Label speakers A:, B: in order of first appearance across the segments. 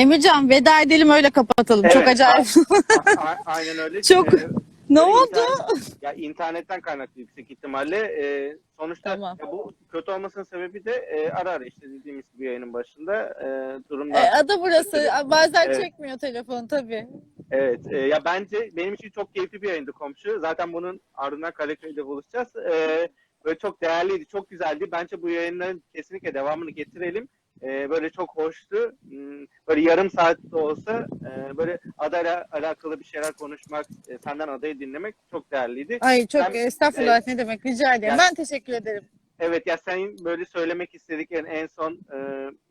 A: Emircan veda edelim öyle kapatalım.
B: Evet,
A: Çok acayip.
B: A- a- aynen öyle.
A: Çok-
B: Ee,
A: ne
B: böyle
A: oldu?
B: internet- ya internetten kaynaklı yüksek ihtimalle. Ee, sonuçta
A: Tamam.
B: ya bu kötü olmasının sebebi de e, ara ara işte dediğimiz gibi yayının başında e, durumlar.
A: E, ada burası. Bazen
B: Evet.
A: çekmiyor telefon tabii.
B: Evet. e, ya bence benim için çok keyifli bir yayındı komşu. Zaten bunun ardından Karaköy'de buluşacağız. E, böyle çok değerliydi, çok güzeldi. Bence bu yayınların kesinlikle devamını getirelim. E, böyle çok hoştu. Hmm, Böyle yarım saat de olsa e, böyle adayla alakalı bir şeyler konuşmak, e, senden adayı dinlemek çok değerliydi.
A: Ay çok
B: Ben-
A: estağfurullah ne demek rica ederim.
B: Yani-
A: ben teşekkür ederim.
B: Evet ya senin böyle söylemek istediklerin en son e,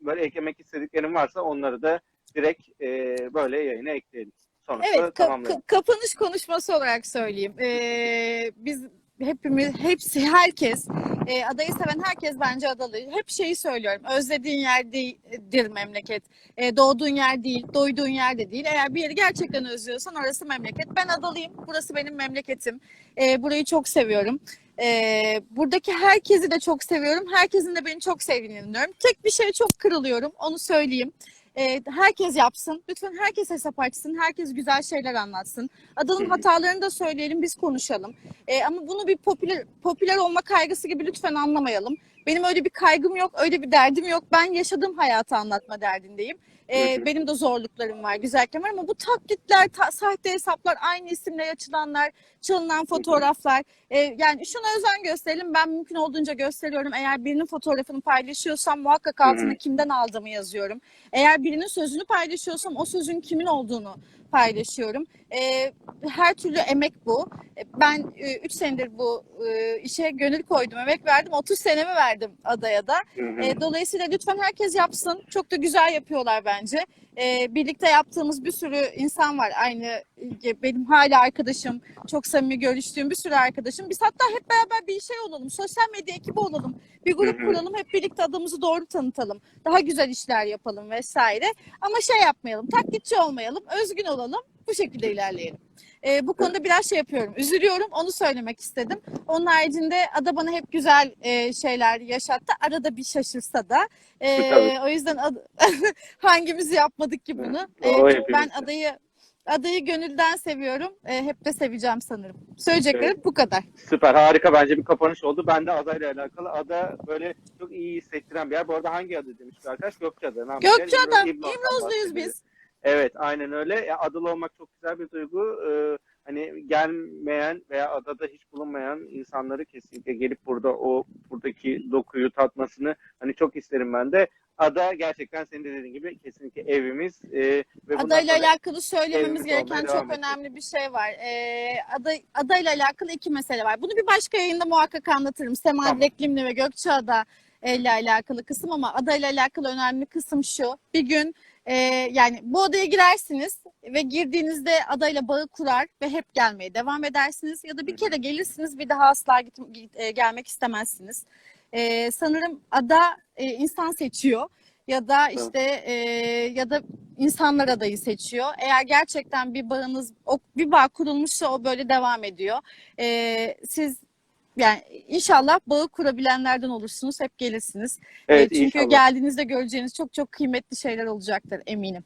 B: böyle eklemek istediklerin varsa onları da direkt e, böyle yayına ekleyelim. Sonuçta
A: Evet, ka- kapanış konuşması olarak söyleyeyim. Ee, biz hepimiz, hepsi, herkes, e, adayı seven herkes bence adalı. Hep şeyi söylüyorum, özlediğin yer değildir memleket. E, doğduğun yer değil, doyduğun yer de değil. Eğer bir yeri gerçekten özlüyorsan orası memleket. Ben adalıyım, burası benim memleketim. E, burayı çok seviyorum. E, buradaki herkesi de çok seviyorum. Herkesin de beni çok sevdiğini inanıyorum. Tek bir şey çok kırılıyorum, onu söyleyeyim. E, herkes yapsın. Lütfen herkes hesap açsın. Herkes güzel şeyler anlatsın. Adanın hatalarını da söyleyelim, biz konuşalım. E, ama bunu bir popüler popüler olma kaygısı gibi lütfen anlamayalım. Benim öyle bir kaygım yok, öyle bir derdim yok. Ben yaşadığım hayatı anlatma derdindeyim. E,
B: hı.
A: benim de zorluklarım var, güzelliklerim var ama bu taklitler, ta- sahte hesaplar, aynı isimle açılanlar, çalınan fotoğraflar. e, yani şuna özen gösterelim. Ben mümkün olduğunca gösteriyorum. Eğer birinin fotoğrafını paylaşıyorsam muhakkak altına kimden aldığımı yazıyorum. Eğer birinin sözünü paylaşıyorsam o sözün kimin olduğunu paylaşıyorum. E, her türlü emek bu. E, Ben 3 senedir bu e, işe gönül koydum, emek verdim. 30 senemi verdim adaya da.
B: Hı hı.
A: E, dolayısıyla lütfen herkes yapsın. Çok da güzel yapıyorlar bence. E, birlikte yaptığımız bir sürü insan var. Aynı e, benim hala arkadaşım, çok samimi görüştüğüm bir sürü arkadaşım. Biz hatta hep beraber bir şey olalım. Sosyal medya ekibi olalım. Bir grup kuralım. Hep birlikte adamızı doğru tanıtalım. Daha güzel işler yapalım vesaire. Ama şey yapmayalım. Taklitçi olmayalım. Özgün olalım. Bu şekilde ilerleyelim. E, bu konuda biraz şey yapıyorum. Üzülüyorum. Onu söylemek istedim. Onun haricinde ada bana hep güzel e, şeyler yaşattı. Arada bir şaşırsa da. E,
B: Tabii.
A: o yüzden ad- hangimiz yapmadık ki bunu? E,
B: O
A: ben adayı adayı gönülden seviyorum. E, hep de seveceğim sanırım. Söyleyeceklerim bu kadar.
B: Süper harika bence bir kapanış oldu. Ben de adayla alakalı ada böyle çok iyi hissettiren bir yer. Bu arada hangi adı demiş bir arkadaş? Gökçeada. Namı diğer
A: Gökçeada,
B: İmro-
A: İmrozluyuz biz.
B: Evet aynen öyle. Ya, adalı olmak çok güzel bir duygu. Ee, hani gelmeyen veya adada hiç bulunmayan insanları kesinlikle gelip burada o buradaki dokuyu tatmasını hani çok isterim ben de. Ada gerçekten senin de dediğin gibi kesinlikle evimiz. Ee, ve
A: Adayla alakalı söylememiz gereken çok önemli bir şey var. Ee, aday, adayla alakalı iki mesele var. Bunu bir başka yayında muhakkak anlatırım. Sema
B: Tamam.
A: Dileklimli ve Gökçeada ile alakalı kısım ama adayla alakalı önemli kısım şu. Bir gün e, yani bu odaya girersiniz ve girdiğinizde adayla bağı kurar ve hep gelmeye devam edersiniz. Ya da bir kere gelirsiniz bir daha asla git, e, gelmek istemezsiniz. E, sanırım ada e, insan seçiyor ya da işte e, ya da insanlar adayı seçiyor. Eğer gerçekten bir bağınız, o bir bağ kurulmuşsa o böyle devam ediyor. Ee, siz yani inşallah bağı kurabilenlerden olursunuz, hep gelirsiniz. Ee,
B: Evet,
A: çünkü
B: inşallah.
A: geldiğinizde göreceğiniz çok çok kıymetli şeyler olacaktır eminim.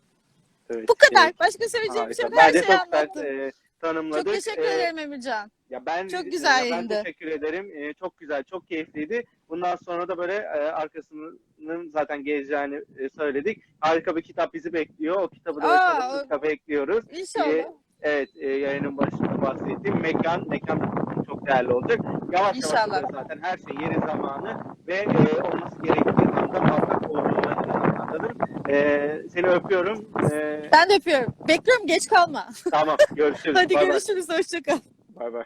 B: Evet,
A: Bu kadar.
B: evet,
A: Başka söyleyeceğim bir şey yok. Her şeyi anlattım.
B: e, tanımladık.
A: Çok teşekkür
B: Ee,
A: ederim Emircan.
B: Ya ben
A: Çok güzel
B: ya ben teşekkür ederim. Ee, çok güzel, çok keyifliydi. Bundan sonra da böyle e, arkasının zaten geleceğini e, söyledik. Harika bir kitap bizi bekliyor. O kitabı da
A: Aa, o-
B: kitaba ekliyoruz.
A: İnşallah.
B: Ee, Evet, e, yayının başında bahsettiğim mekan, mekan çok değerli olacak. Yavaş
A: İnşallah.
B: yavaş zaten her şey yeri zamanı ve e, olması gerektiği anda muhakkak olacağını anladım. E, seni öpüyorum. E,
A: Ben de öpüyorum. Bekliyorum geç kalma.
B: tamam, görüşürüz.
A: Hadi
B: bay.
A: görüşürüz. Hoşça kal.
B: Bay bay.